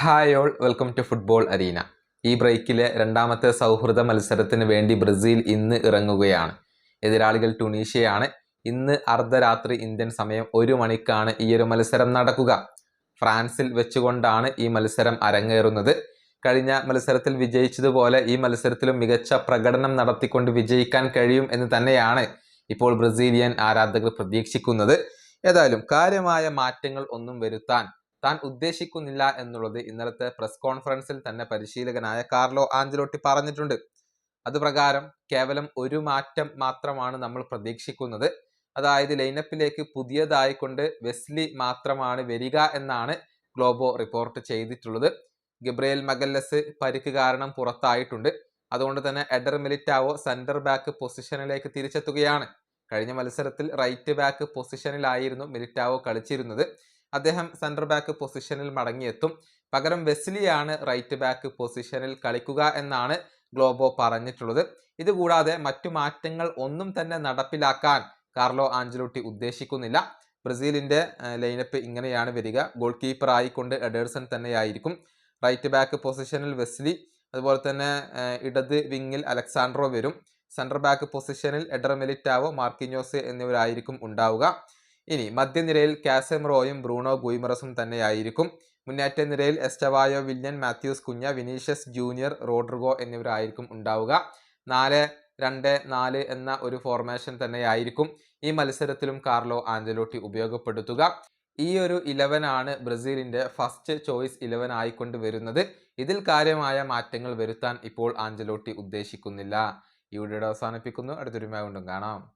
Hi all welcome to football arena ഈ ബ്രേക്കിലെ രണ്ടാമത്തെ സൗഹൃദ മത്സരത്തിന് വേണ്ടി ബ്രസീൽ ഇന്ന് ഇറങ്ങുകയാണ്. എതിരാളികൾ ടുണീഷ്യയാണ്. ഇന്ന് അർദ്ധരാത്രി ഇന്ത്യൻ സമയം ഒരു മണിക്കാണ് ഈ ഒരു മത്സരം നടക്കുക. ഫ്രാൻസിൽ വെച്ചുകൊണ്ടാണ് ഈ മത്സരം അരങ്ങേറുന്നത്. കഴിഞ്ഞ മത്സരത്തിൽ വിജയിച്ചതുപോലെ ഈ മത്സരത്തിലും മികച്ച പ്രകടനം നടത്തിക്കൊണ്ട് വിജയിക്കാൻ കഴിയും എന്ന് തന്നെയാണ് ഇപ്പോൾ ബ്രസീലിയൻ ആരാധകർ പ്രതീക്ഷിക്കുന്നത്. ഏതായാലും കാര്യമായ മാറ്റങ്ങൾ ഒന്നും വരുത്താൻ താൻ ഉദ്ദേശിക്കുന്നില്ല എന്നുള്ളത് ഇന്നലത്തെ പ്രസ് കോൺഫറൻസിൽ തന്നെ പരിശീലകനായ കാർലോ ആഞ്ചലോട്ടി പറഞ്ഞിട്ടുണ്ട്. അതുപ്രകാരം കേവലം ഒരു മാറ്റം മാത്രമാണ് നമ്മൾ പ്രതീക്ഷിക്കുന്നത്. അതായത് ലൈനപ്പിലേക്ക് പുതിയതായിക്കൊണ്ട് വെസ്ലി മാത്രമാണ് വരിക എന്നാണ് ഗ്ലോബോ റിപ്പോർട്ട് ചെയ്തിട്ടുള്ളത്. ഗബ്രിയേൽ മഗല്ലസ് പരിക്ക് കാരണം പുറത്തായിട്ടുണ്ട്. അതുകൊണ്ട് തന്നെ എഡർ മിലിറ്റാവോ സെന്റർ ബാക്ക് പൊസിഷനിലേക്ക് തിരിച്ചെത്തുകയാണ്. കഴിഞ്ഞ മത്സരത്തിൽ റൈറ്റ് ബാക്ക് പൊസിഷനിലായിരുന്നു മിലിറ്റാവോ കളിച്ചിരുന്നത്. അദ്ദേഹം സെന്റർ ബാക്ക് പൊസിഷനിൽ മടങ്ങിയെത്തും. പകരം വെസ്ലിയാണ് റൈറ്റ് ബാക്ക് പൊസിഷനിൽ കളിക്കുക എന്നാണ് ഗ്ലോബോ പറഞ്ഞിട്ടുള്ളത്. ഇതുകൂടാതെ മറ്റു മാറ്റങ്ങൾ ഒന്നും തന്നെ നടപ്പിലാക്കാൻ കാർലോ ആഞ്ചലോട്ടി ഉദ്ദേശിക്കുന്നില്ല. ബ്രസീലിന്റെ ലൈനപ്പ് ഇങ്ങനെയാണ് വരിക. ഗോൾ കീപ്പർ ആയിക്കൊണ്ട് എഡേഴ്സൺ തന്നെയായിരിക്കും. റൈറ്റ് ബാക്ക് പൊസിഷനിൽ വെസ്ലി അതുപോലെ തന്നെ ഇടത് വിങ്ങിൽ അലക്സാൻഡ്രോ വരും. സെന്റർ ബാക്ക് പൊസിഷനിൽ എഡർ മെലിറ്റാവോ മാർക്കിഞ്ഞോസ് എന്നിവരായിരിക്കും ഉണ്ടാവുക. ഇനി മധ്യനിരയിൽ കാസെമ്രോയും ബ്രൂണോ ഗുയിമറസും തന്നെയായിരിക്കും. മുന്നേറ്റ നിരയിൽ എസ്റ്റവായോ വില്യൻ മാത്യൂസ് കുഞ്ഞ വിനീഷ്യസ് ജൂനിയർ റോഡ്രിഗോ എന്നിവരായിരിക്കും ഉണ്ടാവുക. നാല് രണ്ട് നാല് എന്ന ഒരു ഫോർമേഷൻ തന്നെയായിരിക്കും ഈ മത്സരത്തിലും കാർലോ ആഞ്ചലോട്ടി ഉപയോഗപ്പെടുത്തുക. ഈ ഒരു ഇലവൻ ആണ് ബ്രസീലിന്റെ ഫസ്റ്റ് ചോയ്സ് ഇലവൻ ആയിക്കൊണ്ട് വരുന്നത്. ഇതിൽ കാര്യമായ മാറ്റങ്ങൾ വരുത്താൻ ഇപ്പോൾ ആഞ്ചലോട്ടി ഉദ്ദേശിക്കുന്നില്ല. ഈ വീഡിയോ അവസാനിപ്പിക്കുന്നു. അടുത്തൊരു കൊണ്ടും കാണാം.